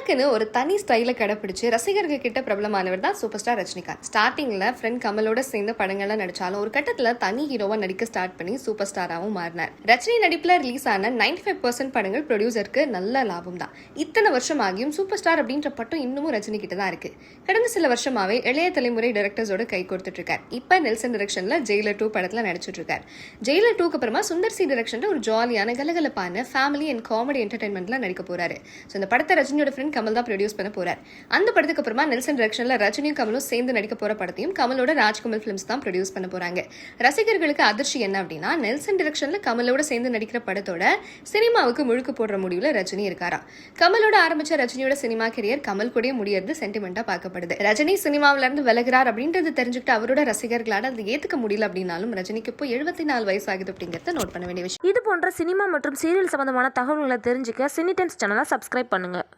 தனக்குன்னு ஒரு தனி ஸ்டைலை கடைப்பிடிச்சு ரசிகர்கள் கிட்ட பிரபலமானவர் தான் சூப்பர் ஸ்டார் ரஜினிகாந்த் ஸ்டார்டிங்ல ஃப்ரெண்ட் கமலோட சேர்ந்து படங்கள்லாம் நடிச்சாலும் ஒரு கட்டத்தில் தனி ஹீரோவா நடிக்க ஸ்டார்ட் பண்ணி சூப்பர் ஸ்டாராவும் மாறினார். ரஜினி நடிப்புல ரிலீஸ் ஆன 95% ஃபைவ் பர்சன்ட் படங்கள் ப்ரொடியூசருக்கு நல்ல லாபம் தான். இத்தனை வருஷம் ஆகியும் சூப்பர் ஸ்டார் அப்படின்ற பட்டம் இன்னமும் ரஜினி கிட்ட தான் இருக்கு. கடந்த சில வருஷமாவே இளைய தலைமுறை டைரக்டர்ஸோட கை கொடுத்துட்டு இருக்கார் இப்ப நெல்சன் டிரெக்ஷனில் ஜெயிலர் டூ படத்துல நடிச்சிட்டு இருக்கார் ஜெயிலர் டூக்கு அப்புறமா சுந்தர் சி டிரெக்ஷனில் ஒரு ஜாலியான கலகலப்பான ஃபேமிலி அண்ட் காமெடி என்டர்டைன்மெண்ட்லாம் நடிக்க போறாரு. ஸோ இந்த படத்தை ரஜினியோட ஃப்ரெண்ட் கமல் தான் ப்ரொடியூஸ் பண்ண போறார். அந்த படத்துக்கு அப்புறமா நெல்சன் டிரெக்ஷன்ல ரஜினியும் கமலும் சேர்ந்து நடிக்க போற படத்தையும் கமலோட ராஜ்கமல் ஃபிலிம்ஸ் தான் ப்ரொடியூஸ் பண்ண போறாங்க. ரசிகர்களுக்கு அதிர்ச்சி என்ன அப்படின்னா நெல்சன் டிரெக்ஷன்ல கமலோட சேர்ந்து நடிக்கிற படத்தோட சினிமாவுக்கு முழுக்க போடுற முடிவுல ரஜினி இருக்காரா கமலோட ஆரம்பிச்ச ரஜினியோட சினிமா கெரியர் கமல் கூட முடியறது சென்டிமெண்டா பார்க்கப்படுது. ரஜினி சினிமாவில இருந்து விலகிறார் அப்படின்றது தெரிஞ்சுக்கிட்டு அவரோட ரசிகர்களால அதை ஏத்துக்க முடியல அப்படின்னாலும் ரஜினிக்கு இப்போ எழுபத்தி நாலு வயசு ஆகுது அப்படிங்கறத நோட் பண்ண வேண்டிய விஷயம். இது போன்ற சினிமா மற்றும் சீரியல் சம்பந்தமான தகவல்களை தெரிஞ்சுக்க சினி டைம்ஸ் சேனலை சப்ஸ்கிரைப் பண்ணுங்கள்